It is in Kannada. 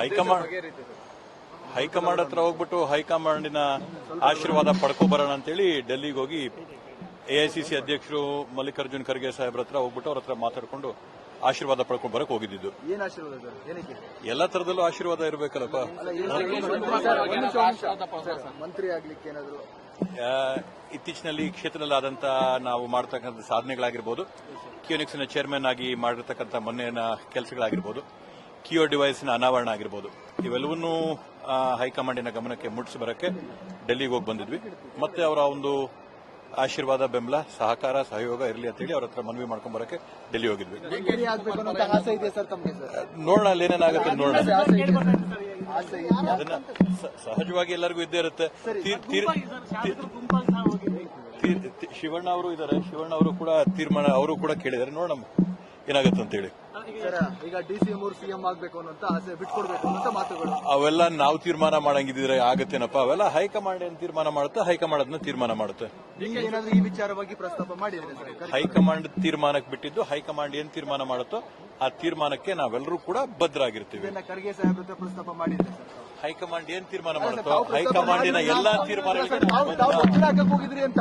ಹೈಕಮಾಂಡ್ ಹೈಕಮಾಂಡ್ ಹತ್ರ ಹೋಗ್ಬಿಟ್ಟು ಹೈಕಮಾಂಡಿನ ಆಶೀರ್ವಾದ ಪಡ್ಕೊ ಬರೋಣ ಅಂತೇಳಿ ಡೆಲ್ಲಿಗೆ ಹೋಗಿ ಎಐಸಿಸಿ ಅಧ್ಯಕ್ಷರು ಮಲ್ಲಿಕಾರ್ಜುನ್ ಖರ್ಗೆ ಸಾಹೇಬ್ರ ಹತ್ರ ಹೋಗ್ಬಿಟ್ಟು ಅವ್ರ ಹತ್ರ ಮಾತಾಡ್ಕೊಂಡು ಆಶೀರ್ವಾದ ಪಡ್ಕೊಂಡು ಬರಕ್ ಹೋಗಿದ್ದು ಎಲ್ಲ ಆಶೀರ್ವಾದ ಸರ್ ಏನಕ್ಕೆ? ಎಲ್ಲಾ ತರದಲ್ಲೂ ಆಶೀರ್ವಾದ ಇರಬೇಕಲ್ಲಪ್ಪ. ಇತ್ತೀಚಿನಲ್ಲಿ ಈ ಕ್ಷೇತ್ರದಲ್ಲಿ ಆದಂತ ನಾವು ಮಾಡತಕ್ಕಂಥ ಸಾಧನೆಗಳಾಗಿರ್ಬೋದು. ಕ್ಯೂನಿಕ್ಸ್ನ ಚೇರ್ಮನ್ ಆಗಿ ಮಾಡಿರ್ತಕ್ಕಂಥ ಮೊನ್ನೆನ ಕೆಲಸಗಳಾಗಿರ್ಬೋದು. ಕಿಯೋ ಡಿವೈಸ್ನ ಅನಾವರಣ ಆಗಿರ್ಬೋದು. ಇವೆಲ್ಲವನ್ನೂ ಹೈಕಮಾಂಡಿನ ಗಮನಕ್ಕೆ ಮುಟ್ಟಿಸಿ ಬರಕ್ಕೆ ಡೆಲ್ಲಿಗೆ ಹೋಗಿ ಬಂದಿದ್ವಿ. ಮತ್ತೆ ಅವರ ಒಂದು ಆಶೀರ್ವಾದ ಬೆಂಬಲ ಸಹಕಾರ ಸಹಯೋಗ ಇರಲಿ ಅಂತೇಳಿ ಅವ್ರ ಹತ್ರ ಮನವಿ ಮಾಡ್ಕೊಂಡ್ ಬರಕ್ಕೆ ಡೆಲ್ಲಿ ಹೋಗಿದ್ವಿ. ನೋಡೋಣ ಅಲ್ಲಿ ಏನೇನಾಗುತ್ತೆ ನೋಡೋಣ. ಅದನ್ನ ಸಹಜವಾಗಿ ಎಲ್ಲರಿಗೂ ಇದ್ದೇ ಇರುತ್ತೆ. ಶಿವಣ್ಣ ಅವರು ಇದ್ದಾರೆ. ಶಿವಣ್ಣ ಅವರು ಕೂಡ ತೀರ್ಮಾನ ಅವರು ಕೂಡ ಕೇಳಿದ್ದಾರೆ. ನೋಡೋಣ ಏನಾಗುತ್ತೆ ಅಂತೇಳಿ ಈಗ ಡಿ ಸಿ ಅವರು ಸಿಎಂ ಆಗ್ಬೇಕು ಅನ್ನೋಂತ ಆಸೆ ಬಿಟ್ಕೊಡ್ಬೇಕು ಅಂತ ಮಾತುಗಳು. ಅವೆಲ್ಲ ನಾವು ತೀರ್ಮಾನ ಮಾಡಂಗಿದ್ರೆ ಆಗತ್ತೇನಪ್ಪ? ಅವೆಲ್ಲ ಹೈಕಮಾಂಡ್ ಏನ್ ತೀರ್ಮಾನ ಮಾಡುತ್ತೆ? ಹೈಕಮಾಂಡ್ ಅದನ್ನ ತೀರ್ಮಾನ ಮಾಡುತ್ತೆ. ಏನಾದ್ರೂ ಈ ವಿಚಾರವಾಗಿ ಪ್ರಸ್ತಾಪ ಮಾಡಿದ್ರೆ ಸರ್ ಹೈಕಮಾಂಡ್ ತೀರ್ಮಾನಕ್ಕೆ ಬಿಟ್ಟಿದ್ದು ಹೈಕಮಾಂಡ್ ಏನ್ ತೀರ್ಮಾನ ಮಾಡುತ್ತೋ ಆ ತೀರ್ಮಾನಕ್ಕೆ ನಾವೆಲ್ಲರೂ ಕೂಡ ಬದ್ಧರಾಗಿರ್ತೀವಿ ಖರ್ಗೆ ಸಾಹೇಬ್ರ ಹತ್ರ ಪ್ರಸ್ತಾಪ ಮಾಡಿದ್ರೆ ಸರ್ ಹೈಕಮಾಂಡ್ ಏನ್ ತೀರ್ಮಾನ ಮಾಡುತ್ತೋ? ಹೈಕಮಾಂಡಿನ ಎಲ್ಲಾ ತೀರ್ಮಾನಗಳಿಗೆ ಹೋಗಿದ್ರಿ ಅಂತ.